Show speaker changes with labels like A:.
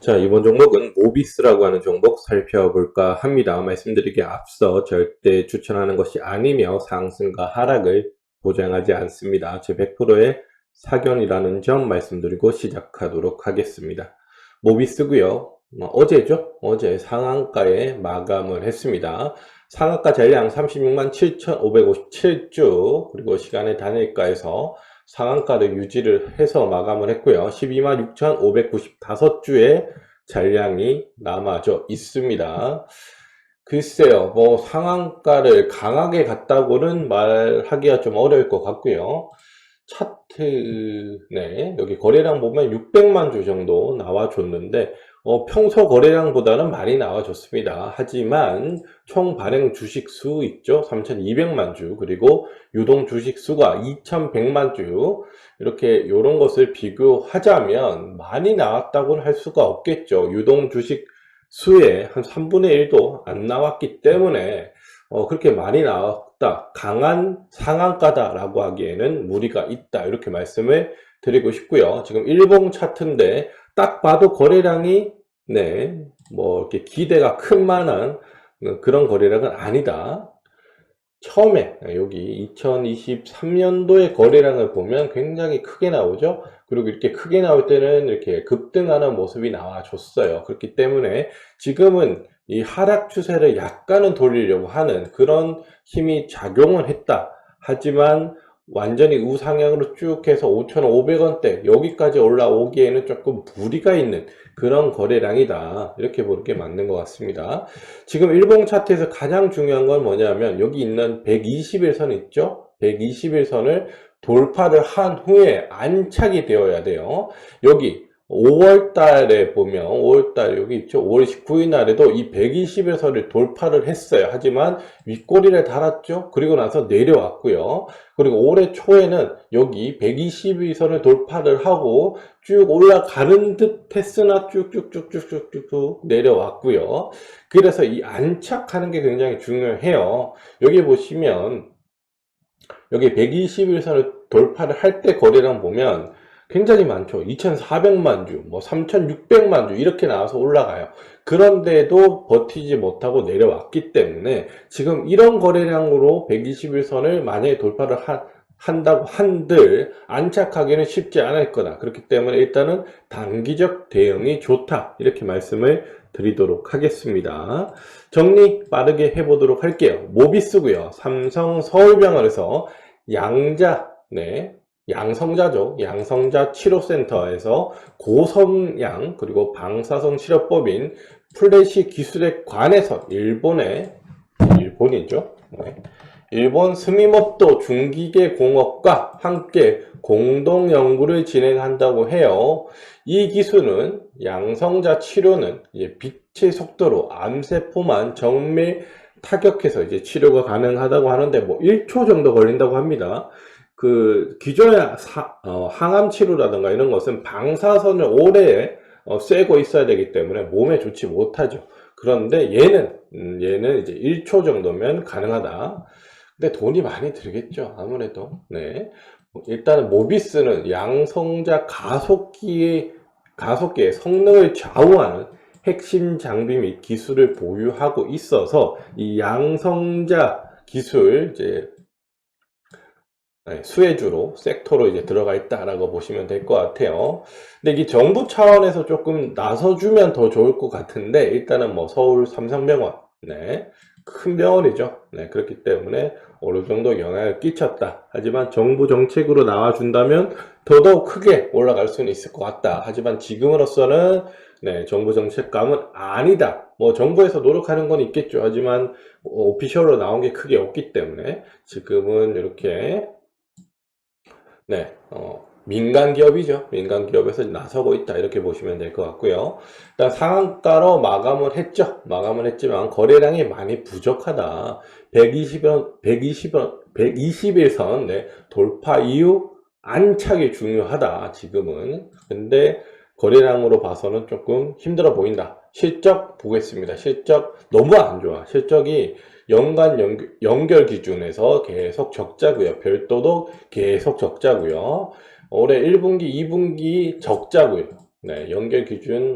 A: 자, 이번 종목은 모비스라고 하는 종목 살펴볼까 합니다. 말씀드리기에 앞서 절대 추천하는 것이 아니며 상승과 하락을 보장하지 않습니다. 제 100%의 사견이라는 점 말씀드리고 시작하도록 하겠습니다. 모비스고요. 뭐 어제죠? 어제 상한가에 마감을 했습니다. 상한가 잔량 36만 7,557주 그리고 시간의 단일가에서 상한가를 유지를 해서 마감을 했고요. 12만 6,595주의 잔량이 남아져 있습니다. 글쎄요, 뭐 상한가를 강하게 갔다고는 말하기가 좀 어려울 것 같고요. 차트, 네, 여기 거래량 보면 600만 주 정도 나와줬는데, 어, 평소 거래량보다는 많이 나와줬습니다. 하지만 총 발행 주식 수 있죠? 3,200만 주, 그리고 유동 주식 수가 2,100만 주, 이렇게 이런 것을 비교하자면 많이 나왔다고는 할 수가 없겠죠. 유동 주식 수의 한 3분의 1도 안 나왔기 때문에 어, 그렇게 많이 나왔다. 강한 상한가다라고 하기에는 무리가 있다. 이렇게 말씀을 드리고 싶고요. 지금 일봉 차트인데 딱 봐도 거래량이 네, 뭐 이렇게 기대가 큰 만한 그런 거래량은 아니다. 처음에 여기 2023년도의 거래량을 보면 굉장히 크게 나오죠. 그리고 이렇게 크게 나올 때는 이렇게 급등하는 모습이 나와줬어요. 그렇기 때문에 지금은 이 하락 추세를 약간은 돌리려고 하는 그런 힘이 작용을 했다. 하지만 완전히 우상향으로 쭉 해서 5,500원대 여기까지 올라오기에는 조금 무리가 있는 그런 거래량이다. 이렇게 보는 게 맞는 것 같습니다. 지금 일봉 차트에서 가장 중요한 건 뭐냐면 여기 있는 121선 있죠? 121선을 돌파를 한 후에 안착이 되어야 돼요. 여기 5월 달에 보면 5월 달 여기 있죠. 5월 19일 날에도 이 120에서를 돌파를 했어요. 하지만 윗꼬리를 달았죠. 그리고 나서 내려왔고요. 그리고 올해 초에는 여기 122선을 돌파를 하고 쭉 올라가는 듯 했으나 쭉쭉쭉쭉쭉쭉 내려왔고요. 그래서 이 안착하는 게 굉장히 중요해요. 여기 보시면 여기 121선을 돌파를 할 때 거래량 보면 굉장히 많죠. 2,400만 주, 뭐 3,600만 주 이렇게 나와서 올라가요. 그런데도 버티지 못하고 내려왔기 때문에 지금 이런 거래량으로 121선을 만약에 돌파를 한, 한다고 한들 안착하기는 쉽지 않을 거다. 그렇기 때문에 일단은 단기적 대응이 좋다. 이렇게 말씀을 드리도록 하겠습니다. 정리 빠르게 해보도록 할게요. 모비스고요. 삼성 서울병원에서 양자, 네, 양성자죠. 양성자 치료센터에서 고성양 그리고 방사성 치료법인 플래시 기술에 관해서 일본의 일본이죠. 네. 일본 스미모토 중기계 공업과 함께 공동 연구를 진행한다고 해요. 이 기술은 양성자 치료는 빛의 속도로 암세포만 정밀 타격해서 이제 치료가 가능하다고 하는데 뭐 1초 정도 걸린다고 합니다. 그 기존의 사, 어, 항암 치료라든가 이런 것은 방사선을 오래 어, 쐬고 있어야 되기 때문에 몸에 좋지 못하죠. 그런데 얘는 음, 얘는 이제 1초 정도면 가능하다. 근데 돈이 많이 들겠죠. 아무래도 네. 일단은 모비스는 양성자 가속기의 가속기의 성능을 좌우하는 핵심 장비 및 기술을 보유하고 있어서 이 양성자 기술 이제 네, 수혜주로 섹터로 이제 들어가 있다라고 보시면 될 것 같아요. 근데 이게 정부 차원에서 조금 나서주면 더 좋을 것 같은데 일단은 뭐 서울 삼성병원 네, 큰 병원이죠. 네, 그렇기 때문에 어느 정도 영향을 끼쳤다. 하지만 정부 정책으로 나와준다면 더더욱 크게 올라갈 수는 있을 것 같다. 하지만 지금으로서는 네, 정부 정책감은 아니다. 뭐 정부에서 노력하는 건 있겠죠. 하지만 오피셜로 나온 게 크게 없기 때문에 지금은 이렇게 네, 어, 민간 기업이죠. 민간 기업에서 나서고 있다. 이렇게 보시면 될 것 같고요. 일단 상한가로 마감을 했죠. 마감을 했지만 거래량이 많이 부족하다. 120원, 120원, 121선 네, 돌파 이후 안착이 중요하다. 지금은. 근데 거래량으로 봐서는 조금 힘들어 보인다. 실적 보겠습니다. 실적 너무 안 좋아. 실적이 연간 연결, 연결 기준에서 계속 적자고요. 별도도 계속 적자고요. 올해 1분기, 2분기 적자고요. 네, 연결 기준